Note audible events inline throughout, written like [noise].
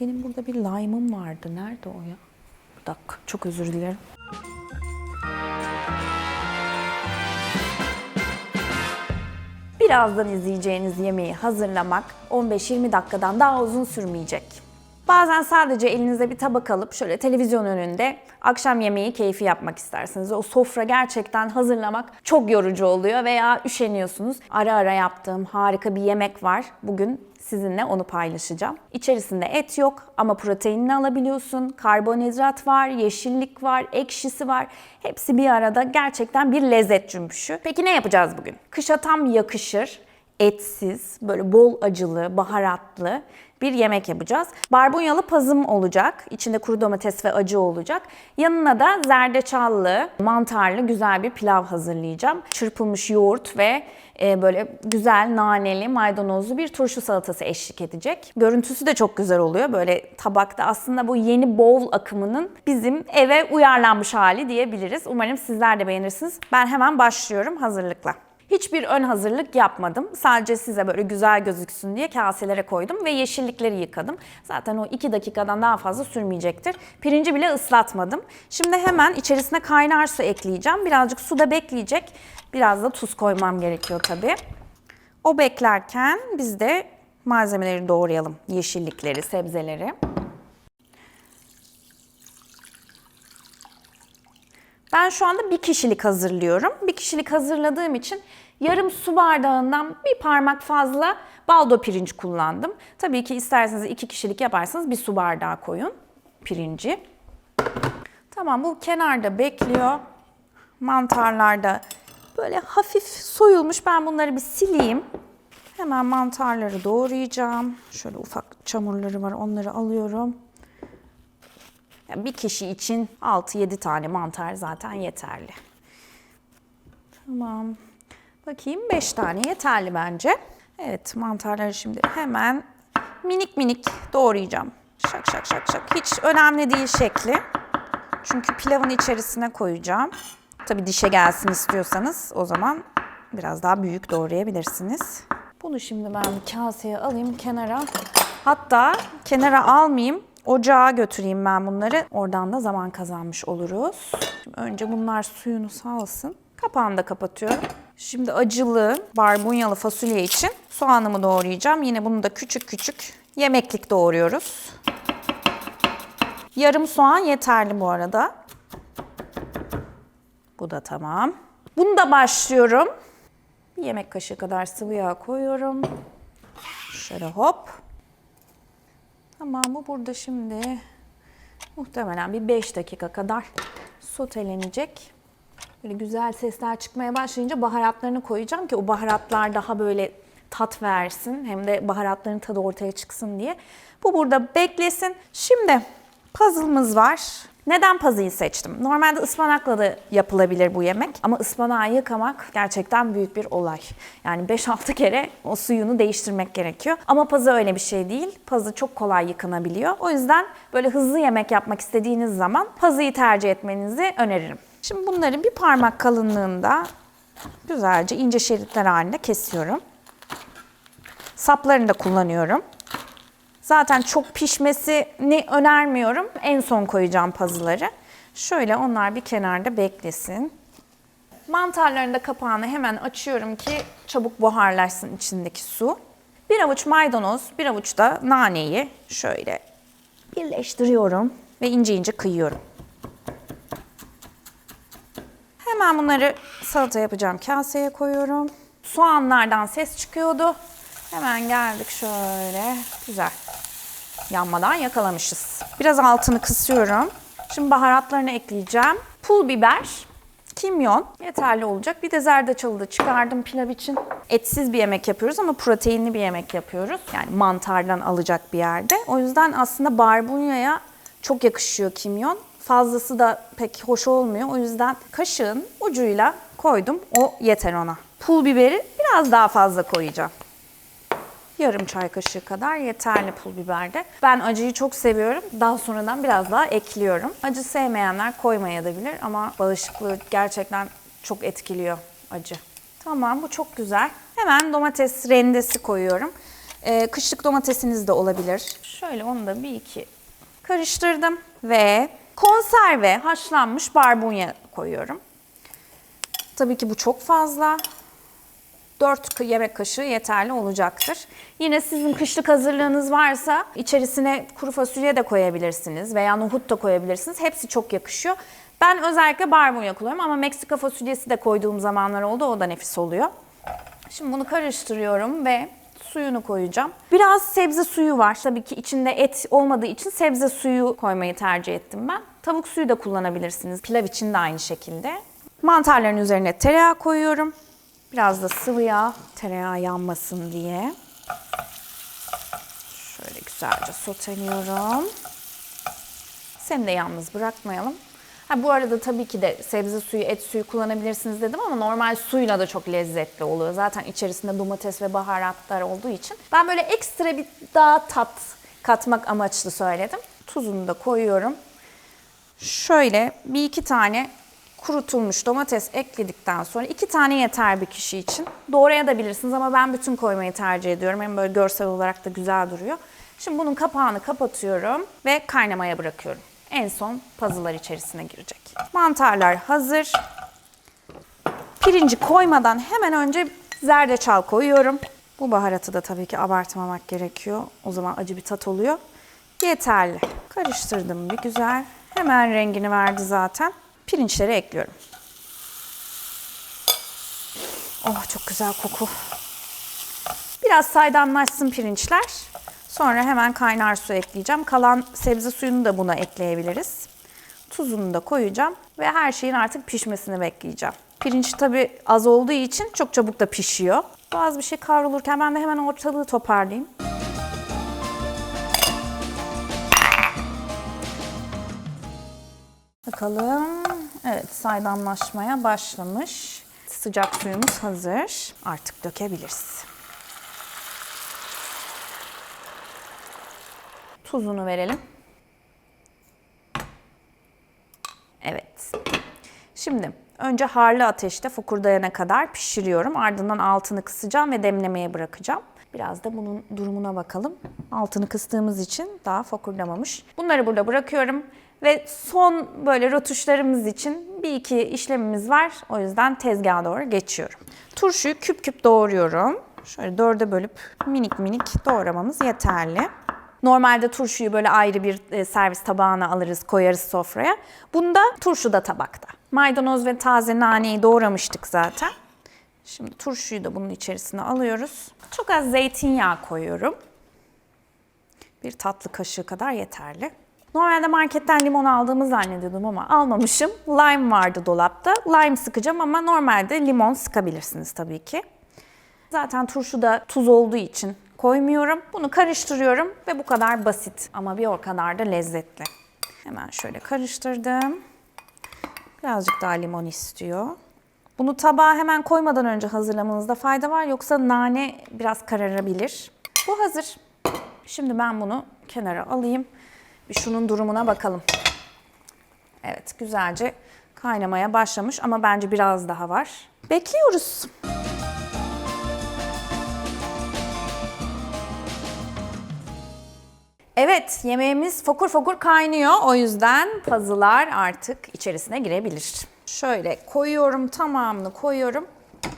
Benim burada bir lime'ım vardı. Nerede o ya? Bir dakika. Çok özür dilerim. Birazdan izleyeceğiniz yemeği hazırlamak 15-20 dakikadan daha uzun sürmeyecek. Bazen sadece elinize bir tabak alıp şöyle televizyon önünde akşam yemeği keyfi yapmak istersiniz. O sofra gerçekten hazırlamak çok yorucu oluyor veya üşeniyorsunuz. Ara ara yaptığım harika bir yemek var. Bugün sizinle onu paylaşacağım. İçerisinde et yok ama proteinini alabiliyorsun. Karbonhidrat var, yeşillik var, ekşisi var. Hepsi bir arada gerçekten bir lezzet cümbüşü. Peki ne yapacağız bugün? Kışa tam yakışır etsiz, böyle bol acılı, baharatlı bir yemek yapacağız. Barbunyalı pazım olacak. İçinde kuru domates ve acı olacak. Yanına da zerdeçallı, mantarlı güzel bir pilav hazırlayacağım. Çırpılmış yoğurt ve e, böyle güzel naneli, maydanozlu bir turşu salatası eşlik edecek. Görüntüsü de çok güzel oluyor. Böyle tabakta aslında bu yeni bowl akımının bizim eve uyarlanmış hali diyebiliriz. Umarım sizler de beğenirsiniz. Ben hemen başlıyorum hazırlıkla. Hiçbir ön hazırlık yapmadım. Sadece size böyle güzel gözüksün diye kaselere koydum ve yeşillikleri yıkadım. Zaten o 2 dakikadan daha fazla sürmeyecektir. Pirinci bile ıslatmadım. Şimdi hemen içerisine kaynar su ekleyeceğim. Birazcık suda bekleyecek. Biraz da tuz koymam gerekiyor tabii. O beklerken biz de malzemeleri doğrayalım. Yeşillikleri, sebzeleri. Ben şu anda bir kişilik hazırlıyorum. Bir kişilik hazırladığım için yarım su bardağından bir parmak fazla baldo pirinç kullandım. Tabii ki isterseniz iki kişilik yaparsanız bir su bardağı koyun pirinci. Tamam bu kenarda bekliyor. Mantarlar da böyle hafif soyulmuş. Ben bunları bir sileyim. Hemen mantarları doğrayacağım. Şöyle ufak çamurları var onları alıyorum. Bir kişi için 6-7 tane mantar zaten yeterli. Tamam. Bakayım 5 tane yeterli bence. Evet mantarları şimdi hemen minik minik doğrayacağım. Şak şak şak şak. Hiç önemli değil şekli. Çünkü pilavın içerisine koyacağım. Tabi dişe gelsin istiyorsanız o zaman biraz daha büyük doğrayabilirsiniz. Bunu şimdi ben bir kaseye alayım kenara. Hatta kenara almayayım. Ocağa götüreyim ben bunları. Oradan da zaman kazanmış oluruz. Şimdi önce bunlar suyunu salsın. Kapağını da kapatıyorum. Şimdi acılı barbunyalı fasulye için soğanımı doğrayacağım. Yine bunu da küçük küçük yemeklik doğruyoruz. Yarım soğan yeterli bu arada. Bu da tamam. Bunu da başlıyorum. Bir yemek kaşığı kadar sıvı yağ koyuyorum. Şöyle hop. Tamam bu burada şimdi muhtemelen bir 5 dakika kadar sotelenecek. Böyle güzel sesler çıkmaya başlayınca baharatlarını koyacağım ki o baharatlar daha böyle tat versin. Hem de baharatların tadı ortaya çıksın diye. Bu burada beklesin. Şimdi puzzle'ımız var. Neden pazıyı seçtim? Normalde ıspanakla da yapılabilir bu yemek ama ıspanağı yıkamak gerçekten büyük bir olay. Yani 5-6 kere o suyunu değiştirmek gerekiyor. Ama pazı öyle bir şey değil. Pazı çok kolay yıkanabiliyor. O yüzden böyle hızlı yemek yapmak istediğiniz zaman pazıyı tercih etmenizi öneririm. Şimdi bunları bir parmak kalınlığında güzelce ince şeritler halinde kesiyorum. Saplarını da kullanıyorum. Zaten çok pişmesini önermiyorum. En son koyacağım pazıları. Şöyle onlar bir kenarda beklesin. Mantarların da kapağını hemen açıyorum ki çabuk buharlaşsın içindeki su. Bir avuç maydanoz, bir avuç da naneyi şöyle birleştiriyorum ve ince ince kıyıyorum. Hemen bunları salata yapacağım kaseye koyuyorum. Soğanlardan ses çıkıyordu. Hemen geldik şöyle. Güzel. Yanmadan yakalamışız. Biraz altını kısıyorum. Şimdi baharatlarını ekleyeceğim. Pul biber, kimyon yeterli olacak. Bir de zerdeçalı da çıkardım pilav için. Etsiz bir yemek yapıyoruz ama proteinli bir yemek yapıyoruz. Yani mantardan alacak bir yerde. O yüzden aslında barbunyaya çok yakışıyor kimyon. Fazlası da pek hoş olmuyor. O yüzden kaşığın ucuyla koydum. O yeter ona. Pul biberi biraz daha fazla koyacağım. Yarım çay kaşığı kadar yeterli pul biberde. Ben acıyı çok seviyorum. Daha sonradan biraz daha ekliyorum. Acı sevmeyenler koymayabilir ama bağışıklığı gerçekten çok etkiliyor acı. Tamam bu çok güzel. Hemen domates rendesi koyuyorum. Ee, kışlık domatesiniz de olabilir. Şöyle onu da bir iki karıştırdım ve konserve haşlanmış barbunya koyuyorum. Tabii ki bu çok fazla. 4 yemek kaşığı yeterli olacaktır. Yine sizin kışlık hazırlığınız varsa içerisine kuru fasulye de koyabilirsiniz veya nohut da koyabilirsiniz. Hepsi çok yakışıyor. Ben özellikle barbunya kullanıyorum ama Meksika fasulyesi de koyduğum zamanlar oldu. O da nefis oluyor. Şimdi bunu karıştırıyorum ve suyunu koyacağım. Biraz sebze suyu var. Tabii ki içinde et olmadığı için sebze suyu koymayı tercih ettim ben. Tavuk suyu da kullanabilirsiniz. Pilav için de aynı şekilde. Mantarların üzerine tereyağı koyuyorum. Biraz da sıvı yağ, tereyağı yanmasın diye. Şöyle güzelce soteliyorum. Seni de yalnız bırakmayalım. Ha, bu arada tabii ki de sebze suyu, et suyu kullanabilirsiniz dedim ama normal suyla da çok lezzetli oluyor. Zaten içerisinde domates ve baharatlar olduğu için. Ben böyle ekstra bir daha tat katmak amaçlı söyledim. Tuzunu da koyuyorum. Şöyle bir iki tane kurutulmuş domates ekledikten sonra iki tane yeter bir kişi için. Doğrayabilirsiniz ama ben bütün koymayı tercih ediyorum. Hem böyle görsel olarak da güzel duruyor. Şimdi bunun kapağını kapatıyorum ve kaynamaya bırakıyorum. En son pazılar içerisine girecek. Mantarlar hazır. Pirinci koymadan hemen önce zerdeçal koyuyorum. Bu baharatı da tabii ki abartmamak gerekiyor. O zaman acı bir tat oluyor. Yeterli. Karıştırdım bir güzel. Hemen rengini verdi zaten. Pirinçleri ekliyorum. Oh çok güzel koku. Biraz saydamlaşsın pirinçler. Sonra hemen kaynar su ekleyeceğim. Kalan sebze suyunu da buna ekleyebiliriz. Tuzunu da koyacağım ve her şeyin artık pişmesini bekleyeceğim. Pirinç tabi az olduğu için çok çabuk da pişiyor. Bazı bir şey kavrulurken ben de hemen ortalığı toparlayayım. Bakalım. Evet saydamlaşmaya başlamış. Sıcak suyumuz hazır. Artık dökebiliriz. Tuzunu verelim. Evet. Şimdi önce harlı ateşte fokurdayana kadar pişiriyorum. Ardından altını kısacağım ve demlemeye bırakacağım. Biraz da bunun durumuna bakalım. Altını kıstığımız için daha fokurdamamış. Bunları burada bırakıyorum. Ve son böyle rötuşlarımız için bir iki işlemimiz var. O yüzden tezgaha doğru geçiyorum. Turşuyu küp küp doğruyorum. Şöyle dörde bölüp minik minik doğramamız yeterli. Normalde turşuyu böyle ayrı bir e, servis tabağına alırız, koyarız sofraya. Bunda turşu da tabakta. Maydanoz ve taze naneyi doğramıştık zaten. Şimdi turşuyu da bunun içerisine alıyoruz. Çok az zeytinyağı koyuyorum. Bir tatlı kaşığı kadar yeterli. Normalde marketten limon aldığımı zannediyordum ama almamışım. Lime vardı dolapta. Lime sıkacağım ama normalde limon sıkabilirsiniz tabii ki. Zaten turşuda tuz olduğu için koymuyorum. Bunu karıştırıyorum ve bu kadar basit ama bir o kadar da lezzetli. Hemen şöyle karıştırdım. Birazcık daha limon istiyor. Bunu tabağa hemen koymadan önce hazırlamanızda fayda var yoksa nane biraz kararabilir. Bu hazır. Şimdi ben bunu kenara alayım. Bir şunun durumuna bakalım. Evet güzelce kaynamaya başlamış ama bence biraz daha var. Bekliyoruz. Evet, yemeğimiz fokur fokur kaynıyor. O yüzden pazılar artık içerisine girebilir. Şöyle koyuyorum, tamamını koyuyorum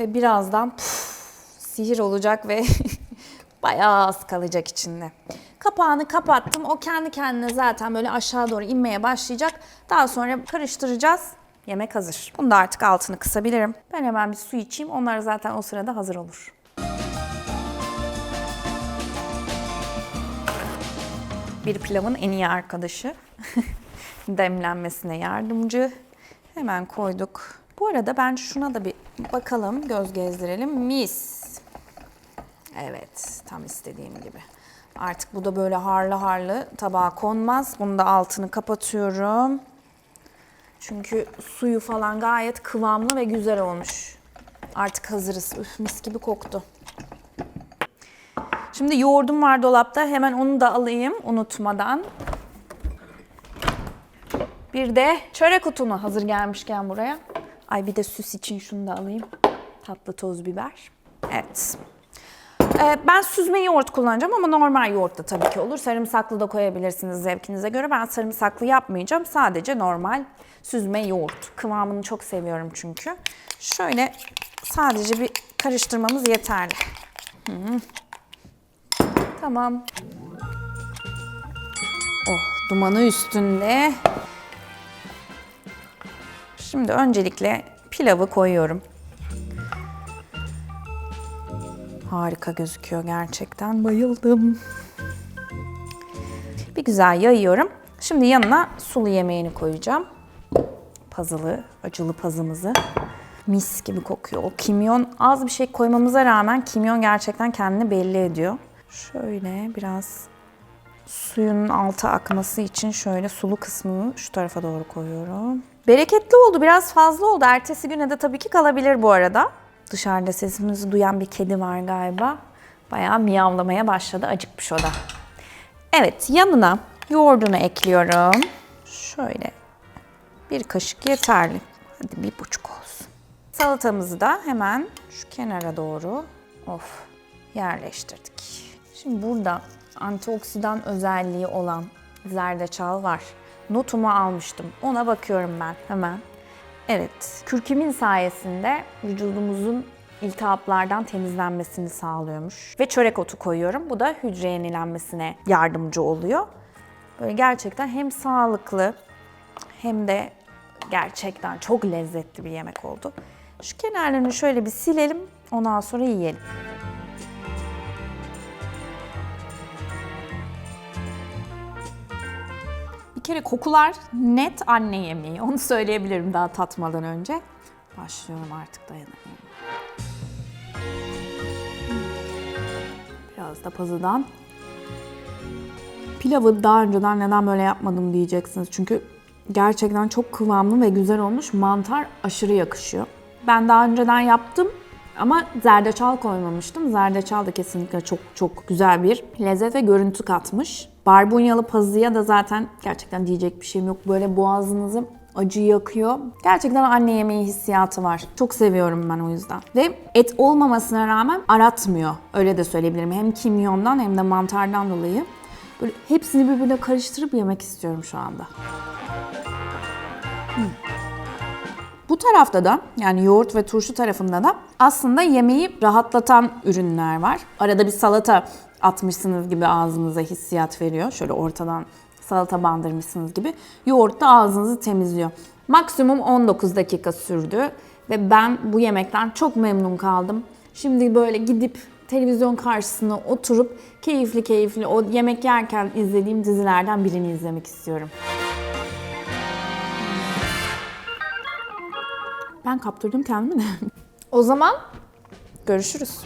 ve birazdan puf, sihir olacak ve [laughs] bayağı az kalacak içinde. Kapağını kapattım. O kendi kendine zaten böyle aşağı doğru inmeye başlayacak. Daha sonra karıştıracağız. Yemek hazır. Bunu da artık altını kısabilirim. Ben hemen bir su içeyim. Onlar zaten o sırada hazır olur. Bir pilavın en iyi arkadaşı. [laughs] Demlenmesine yardımcı. Hemen koyduk. Bu arada ben şuna da bir bakalım, göz gezdirelim. Mis. Evet, tam istediğim gibi. Artık bu da böyle harlı harlı tabağa konmaz. Bunu da altını kapatıyorum. Çünkü suyu falan gayet kıvamlı ve güzel olmuş. Artık hazırız. Üf, mis gibi koktu. Şimdi yoğurdum var dolapta. Hemen onu da alayım unutmadan. Bir de çörek otunu hazır gelmişken buraya. Ay bir de süs için şunu da alayım. Tatlı toz biber. Evet. Ee, ben süzme yoğurt kullanacağım ama normal yoğurt da tabii ki olur. Sarımsaklı da koyabilirsiniz zevkinize göre. Ben sarımsaklı yapmayacağım. Sadece normal süzme yoğurt. Kıvamını çok seviyorum çünkü. Şöyle sadece bir karıştırmamız yeterli. Hı. Tamam. Oh, dumanı üstünde. Şimdi öncelikle pilavı koyuyorum. Harika gözüküyor gerçekten. Bayıldım. Bir güzel yayıyorum. Şimdi yanına sulu yemeğini koyacağım. Pazılı, acılı pazımızı. Mis gibi kokuyor. O kimyon az bir şey koymamıza rağmen kimyon gerçekten kendini belli ediyor. Şöyle biraz suyun altı akması için şöyle sulu kısmını şu tarafa doğru koyuyorum. Bereketli oldu, biraz fazla oldu. Ertesi güne de tabii ki kalabilir bu arada. Dışarıda sesimizi duyan bir kedi var galiba. Bayağı miyavlamaya başladı, acıkmış o da. Evet, yanına yoğurdunu ekliyorum. Şöyle bir kaşık yeterli. Hadi bir buçuk olsun. Salatamızı da hemen şu kenara doğru of yerleştirdik. Şimdi burada antioksidan özelliği olan zerdeçal var. Notumu almıştım. Ona bakıyorum ben hemen. Evet, kürkümin sayesinde vücudumuzun iltihaplardan temizlenmesini sağlıyormuş. Ve çörek otu koyuyorum. Bu da hücre yenilenmesine yardımcı oluyor. Böyle gerçekten hem sağlıklı hem de gerçekten çok lezzetli bir yemek oldu. Şu kenarlarını şöyle bir silelim, ondan sonra yiyelim. Kere kokular net anne yemeği. Onu söyleyebilirim daha tatmadan önce. Başlıyorum artık dayanamıyorum. Biraz da pazıdan. Pilavı daha önceden neden böyle yapmadım diyeceksiniz. Çünkü gerçekten çok kıvamlı ve güzel olmuş. Mantar aşırı yakışıyor. Ben daha önceden yaptım ama zerdeçal koymamıştım. Zerdeçal da kesinlikle çok çok güzel bir lezzet ve görüntü katmış. Barbunyalı pazıya da zaten gerçekten diyecek bir şeyim yok. Böyle boğazınızı acı yakıyor. Gerçekten anne yemeği hissiyatı var. Çok seviyorum ben o yüzden. Ve et olmamasına rağmen aratmıyor. Öyle de söyleyebilirim. Hem kimyondan hem de mantardan dolayı. Böyle hepsini birbirine karıştırıp yemek istiyorum şu anda. Bu tarafta da yani yoğurt ve turşu tarafında da aslında yemeği rahatlatan ürünler var. Arada bir salata atmışsınız gibi ağzınıza hissiyat veriyor. Şöyle ortadan salata bandırmışsınız gibi. Yoğurt da ağzınızı temizliyor. Maksimum 19 dakika sürdü ve ben bu yemekten çok memnun kaldım. Şimdi böyle gidip televizyon karşısına oturup keyifli keyifli o yemek yerken izlediğim dizilerden birini izlemek istiyorum. Ben kaptırdım kendimi de. o zaman görüşürüz.